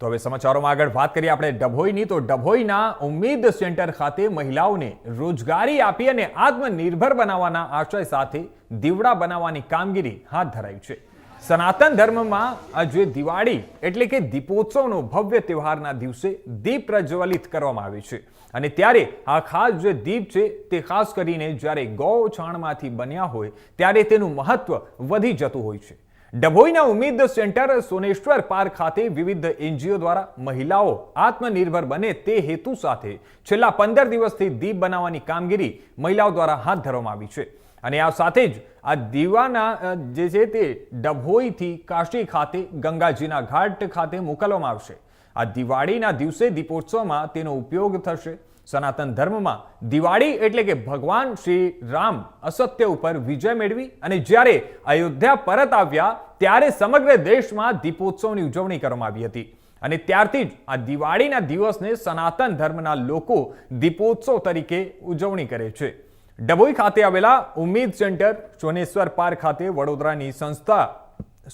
તો હવે સમાચારોમાં આગળ વાત કરીએ આપણે ડભોઈની. તો ડભોઈના ઉમ્મીદ સેન્ટર ખાતે મહિલાઓને રોજગારી આપી અને આત્મનિર્ભર બનાવવાના આશય સાથે દીવડા બનાવવાની કામગીરી હાથ ધરાઈ છે. સનાતન ધર્મમાં આજે દિવાળી એટલે કે દીપોત્સવનો ભવ્ય તહેવારના દિવસે દીપ પ્રજ્વલિત કરવામાં આવે છે. અને ત્યારે આ ખાસ જે દીપ છે તે ખાસ કરીને જ્યારે ગૌ છાણમાંથી બન્યા હોય, ત્યારે તેનું મહત્વ વધી જતું હોય છે. ડભોઈના ઉમ્મીદ સેન્ટર સોનેશ્વર પાર્ક ખાતે વિવિધ એનજીઓ દ્વારા મહિલાઓ આત્મનિર્ભર બને તે હેતુ સાથે છેલ્લા પંદર દિવસથી દીપ બનાવવાની કામગીરી મહિલાઓ દ્વારા હાથ ધરવામાં આવી છે. અને આ સાથે જ આ દીવાના જે છે તે ડભોઈથી કાશી ખાતે, ગંગાજીના ઘાટ ખાતે મોકલવામાં આવશે. આ દિવાળીના દિવસે દીપોત્સવમાં તેનો ઉપયોગ થશે. સનાતન ધર્મમાં દિવાળી એટલે કે ભગવાન શ્રી રામ અસત્ય ઉપર વિજય મેળવી અને જ્યારે અયોધ્યા પરત આવ્યા, ત્યારે સમગ્ર દેશમાં દીપોત્સવની ઉજવણી કરવામાં આવી હતી. અને ત્યારથી જ આ દિવાળીના દિવસને સનાતન ધર્મના લોકો દીપોત્સવ તરીકે ઉજવણી કરે છે. ડભોઈ ખાતે આવેલા ઉમ્મીદ સેન્ટર, સોનેશ્વર પાર્ક ખાતે વડોદરાની સંસ્થા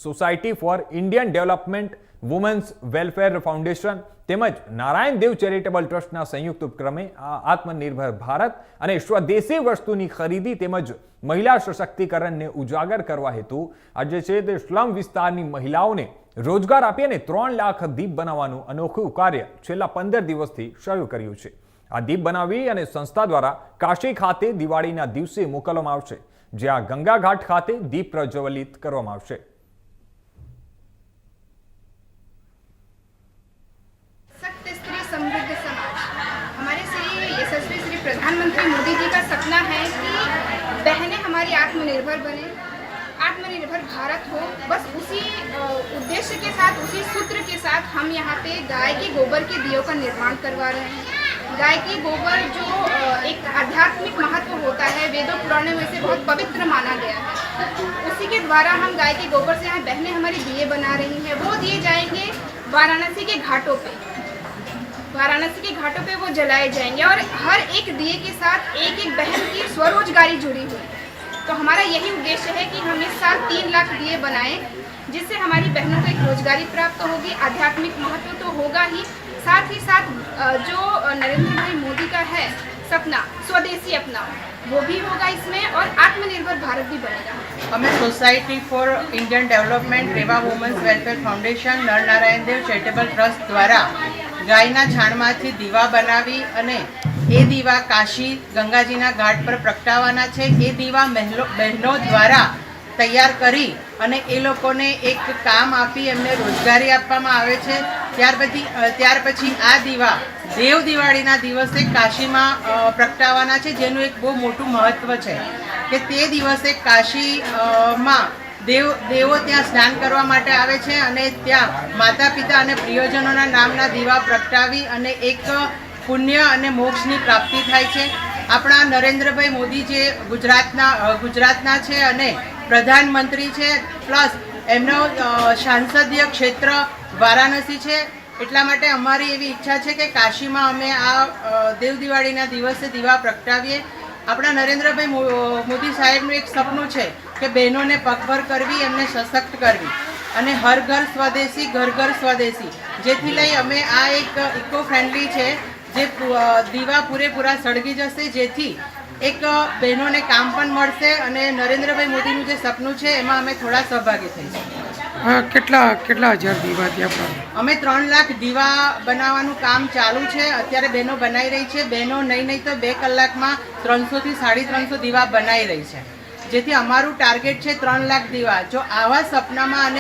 society for Indian development women's welfare foundation તેમજ નારાયણ દેવ ચેરિટેબલ ટ્રસ્ટના સંયુક્ત ઉપક્રમે આ આત્મનિર્ભર ભારત અને સ્વદેશી વસ્તુની ખરીદી તેમજ મહિલા સશક્તિકરણને ઉજાગર કરવા હેતુ આજે છે તે સ્લમ વિસ્તારની મહિલાઓને રોજગાર આપી અને ત્રણ લાખ દીપ બનાવવાનું અનોખું કાર્ય છેલ્લા પંદર દિવસથી શરૂ કર્યું છે. આ દીપ બનાવી અને સંસ્થા દ્વારા કાશી ખાતે દિવાળીના દિવસે મોકલવામાં આવશે, જ્યાં ગંગા ઘાટ ખાતે દીપ પ્રજ્વલિત કરવામાં આવશે. प्रधानमंत्री मोदी जी का सपना है कि बहनें हमारी आत्मनिर्भर बने, आत्मनिर्भर भारत हो। बस उसी उद्देश्य के साथ, उसी सूत्र के साथ हम यहाँ पे गाय के गोबर के दियों का निर्माण करवा रहे हैं। गाय के गोबर जो एक आध्यात्मिक महत्व होता है, वेदों पुराणों में से बहुत पवित्र माना गया है। उसी के द्वारा हम गाय के गोबर से यहाँ बहनें हमारी दिए बना रही हैं। वो दिए जाएँगे वाराणसी के घाटों पे। वाराणसी के घाटों पे वो जलाए जाएँगे और हर एक दिए के साथ एक एक बहन की स्वरोजगारी जुड़ी हुई है। तो हमारा यही उद्देश्य है कि हम इस साल तीन लाख दिए बनाएँ, जिससे हमारी बहनों को एक रोजगारी प्राप्त होगी, आध्यात्मिक महत्व तो होगा ही। साथ ही साथ जो नरेंद्र भाई मोदी का है सपना, स्वदेशी अपना, वो भी होगा इसमें और आत्मनिर्भर भारत भी बनेगा। हमें society for Indian development Reva women's welfare foundation, नर नारायण देव चैरिटेबल ट्रस्ट द्वारा ગાયના છાણમાંથી દીવા બનાવી અને એ દીવા કાશી ગંગાજીના ઘાટ પર પ્રગટાવવાના છે. એ દીવા મહેલો, બહેનો દ્વારા તૈયાર કરી અને એ લોકોને એક કામ આપી એમને રોજગારી આપવામાં આવે છે. ત્યાર પછી ત્યાર પછી આ દીવા દેવ દિવાળીના દિવસે કાશીમાં પ્રગટાવવાના છે, જેનું એક બહુ મોટું મહત્ત્વ છે કે તે દિવસે કાશી માં દેવ, દેવો ત્યાં સ્નાન કરવા માટે આવે છે અને ત્યાં માતા પિતા અને પ્રિયજનોના નામના દીવા પ્રગટાવી અને એક પુણ્ય અને મોક્ષની પ્રાપ્તિ થાય છે. આપણા નરેન્દ્રભાઈ મોદી જે ગુજરાતના ગુજરાતના છે અને પ્રધાનમંત્રી છે, પ્લસ એમનો સાંસદીય ક્ષેત્ર વારાણસી છે. એટલા માટે અમારી એવી ઈચ્છા છે કે કાશીમાં અમે આ દેવ દિવાળીના દિવસે દીવા પ્રગટાવીએ. આપણા નરેન્દ્રભાઈ મોદી સાહેબનું એક સપનું છે કે બહેનોને પગભર કરવી એમને સશક્ત કરવી. અને હર ઘર સ્વદેશી ઘર ઘર સ્વદેશી. જેથી લઈ અમે આ એક ઇકો ફ્રેન્ડલી છે જે દીવા પૂરેપૂરા સળગી જશે. જેથી એક બહેનોને કામ પણ મળશે અને નરેન્દ્રભાઈ મોદીનું જે સપનું છે એમાં અમે થોડા સહભાગી થઈશું. કેટલા કેટલા હજાર દીવા ત્યાં અમે ત્રણ લાખ દીવા બનાવવાનું કામ ચાલુ છે. અત્યારે બહેનો બનાવી રહી છે. બહેનો નહીં નહીં તો બે કલાકમાં ત્રણસોથી સાડી ત્રણસો દીવા બનાવી રહી છે. જેથી અમારું ટાર્ગેટ છે ત્રણ લાખ દીવા. જો આવા સપનામાં અને